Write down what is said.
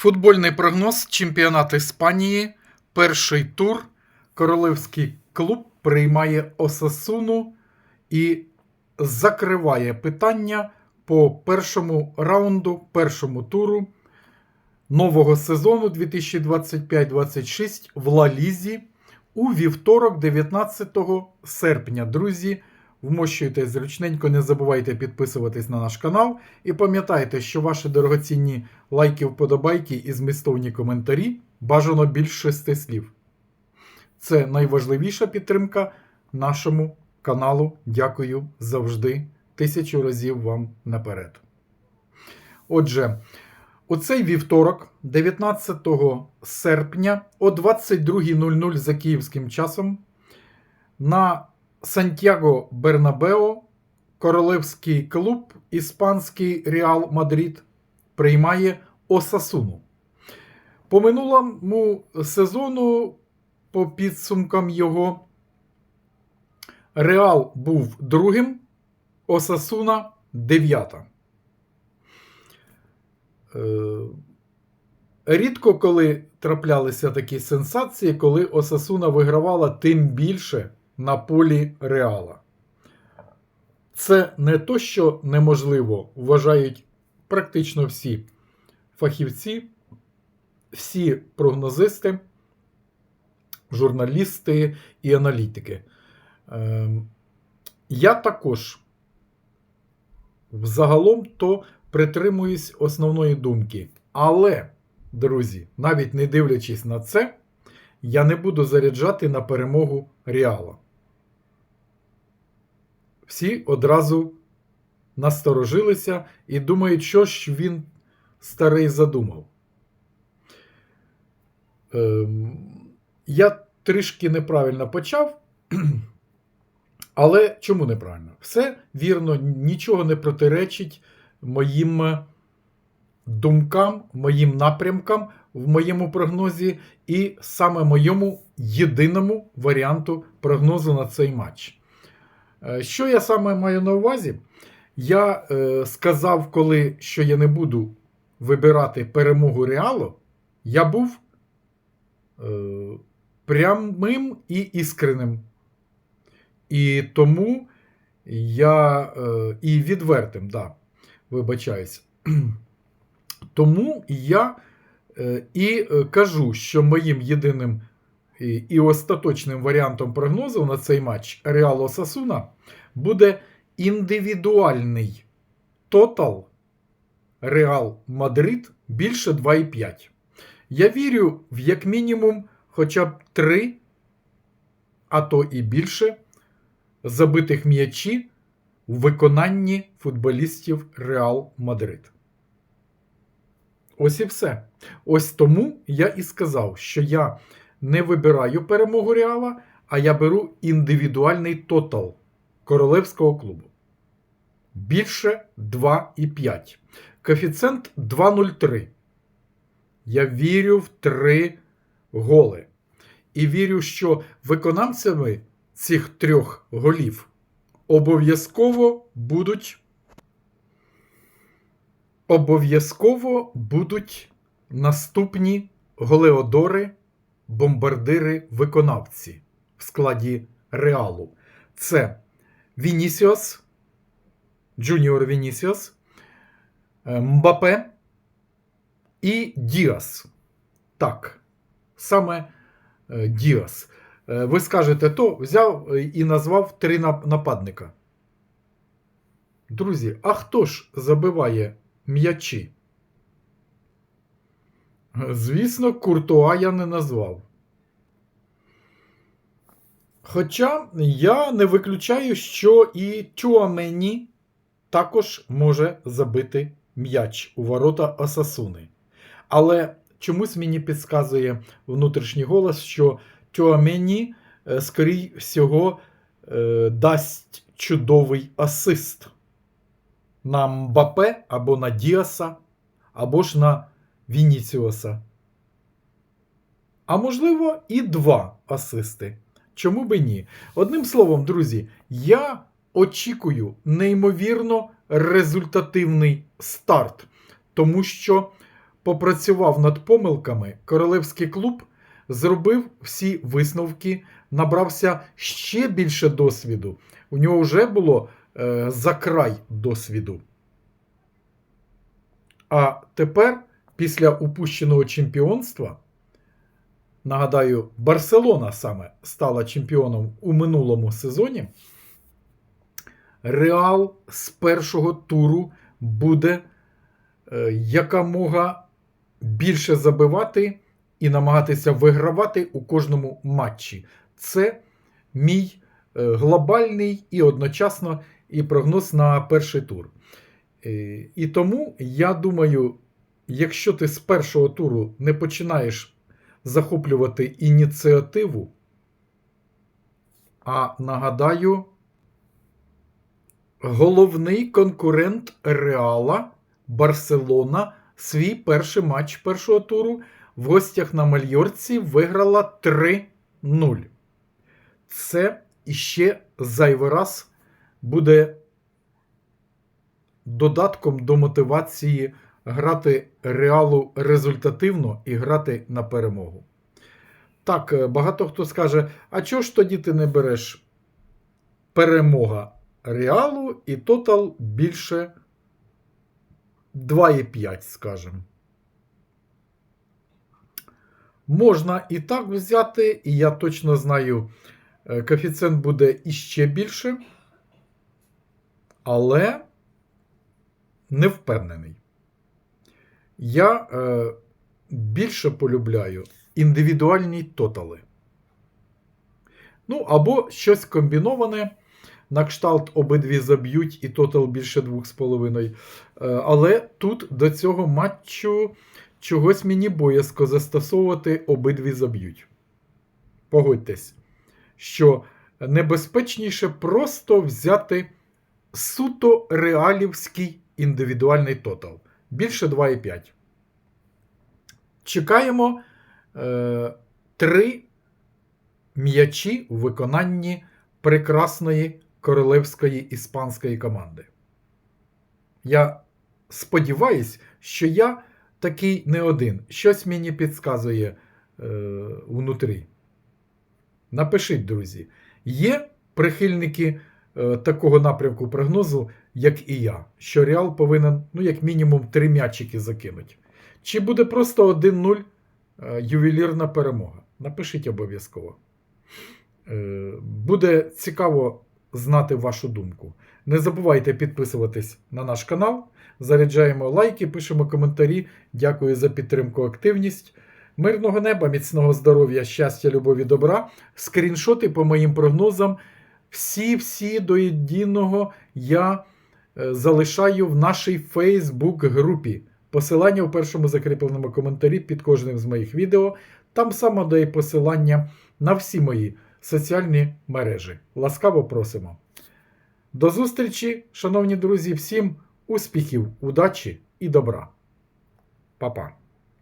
Футбольний прогноз чемпіонат Іспанії. Перший тур. Королевський клуб приймає Осасуну і закриває питання по першому раунду, першому туру нового сезону 2025-26 в Ла Лізі у вівторок, 19 серпня. Друзі, вмощуйтесь зручненько, не забувайте підписуватись на наш канал. І пам'ятайте, що ваші дорогоцінні лайки, вподобайки і змістовні коментарі бажано більш шести слів. Це найважливіша підтримка нашому каналу. Дякую завжди. Тисячу разів вам наперед. Отже, у цей вівторок, 19 серпня о 22.00 за київським часом, на Сантьяго Бернабео королевський клуб Іспанський Реал Мадрид приймає Осасуну. По минулому сезону, по підсумкам його, Реал був другим, Осасуна дев'ята. Е, Рідко коли траплялися такі сенсації, коли Осасуна вигравала тим більше на полі Реала. Це не то, що неможливо, вважають практично всі фахівці, всі прогнозисти, журналісти і аналітики. Ем, Я також взагалом то притримуюсь основної думки. Але, друзі, навіть не дивлячись на це, я не буду заряджати на перемогу Реала. Всі одразу насторожилися і думають, що ж він старий задумав. Ем, я трішки неправильно почав. Але чому неправильно? Все вірно, нічого не протиречить моїм думкам, моїм напрямкам в моєму прогнозі, і саме моєму єдиному варіанту прогнозу на цей матч. Е, Що я саме маю на увазі? Я е, сказав, коли що я не буду вибирати перемогу реалу, я був е, прямим і іскренним. І тому я е, і відвертим, да, вибачаюсь. Тому я е, і е, кажу, що моїм єдиним і, остаточним варіантом прогнозу на цей матч Реал Сасуна буде індивідуальний тотал Реал Мадрид більше 2,5. Я вірю в як мінімум хоча б 3, а то і більше забитих м'ячі в виконанні футболістів Реал Мадрид. Ось і все. Ось тому я і сказав, що я не вибираю перемогу Реала, а я беру індивідуальний тотал королевського клубу. Більше 2,5. Коефіцієнт 2,03. Я вірю в 3 голи. І вірю, що виконавцями цих трьох голів обов'язково будуть обов'язково будуть наступні голеодори, бомбардири, виконавці в складі Реалу. Це Вінісіос, Джуніор Вінісіос, е, Мбапе і Діас. Так, саме е, Діас. Е, Ви скажете, то взяв і назвав три нападника. Друзі, а хто ж забиває м'ячі? Звісно, Куртуа я не назвав. Хоча я не виключаю, що і Чуамені також може забити м'яч у ворота Осасуни. Але чомусь мені підказує внутрішній голос, що Тюамені, скоріше всього, е, дасть чудовий асист на Мбапе або на Діаса, або ж на Вініціоса. А можливо, і два асисти. Чому би ні? Одним словом, друзі, я очікую неймовірно результативний старт, тому що попрацював над помилками, королевський клуб зробив всі висновки, набрався ще більше досвіду. У нього вже було е, за край досвіду. А тепер, після упущеного чемпіонства, нагадаю, Барселона саме стала чемпіоном у минулому сезоні. Реал з першого туру буде е, якомога більше забивати і намагатися вигравати у кожному матчі. Це мій е, глобальний і одночасно і прогноз на перший тур. Е, І тому я думаю, якщо ти з першого туру не починаєш захоплювати ініціативу, а нагадаю, головний конкурент Реала Барселона свій перший матч першого туру в гостях на Мальорці виграла 3-0. Це іще зайвий раз буде додатком до мотивації грати реалу результативно і грати на перемогу. Так, е, багато хто скаже: а чого ж тоді ти не береш перемога реалу і тотал більше 2,5, скажімо. Можна і так взяти, і я точно знаю, е, коефіцієнт буде іще більше, але не впевнений. Я е, більше полюбляю індивідуальні тотали. Ну, або щось комбіноване. На кшталт обидві заб'ють і тотал більше 2,5. Е, Але тут до цього матчу чогось мені боязко застосовувати обидві заб'ють. Погодьтесь, що небезпечніше просто взяти суто реалівський індивідуальний тотал. Більше 2,5. Чекаємо е, три м'ячі у виконанні прекрасної королевської іспанської команди. Я сподіваюсь, що я такий не один. Щось мені підказує е, внутрі. Напишіть, друзі, є прихильники е, такого напрямку прогнозу, як і я, що Реал повинен, ну, як мінімум, три м'ячики закинути. Чи буде просто 1-0 е, ювелірна перемога? Напишіть обов'язково. Е, буде цікаво знати вашу думку. Не забувайте підписуватись на наш канал. Заряджаємо лайки, пишемо коментарі. Дякую за підтримку, активність. Мирного неба, міцного здоров'я, щастя, любові, добра. Скріншоти по моїм прогнозам. Всі-всі до єдиного я залишаю в нашій Facebook-групі. Посилання у першому закріпленому коментарі під кожним з моїх відео. Там само дає посилання на всі мої соціальні мережі. Ласкаво просимо. До зустрічі, шановні друзі, всім успіхів, удачі і добра. Па-па.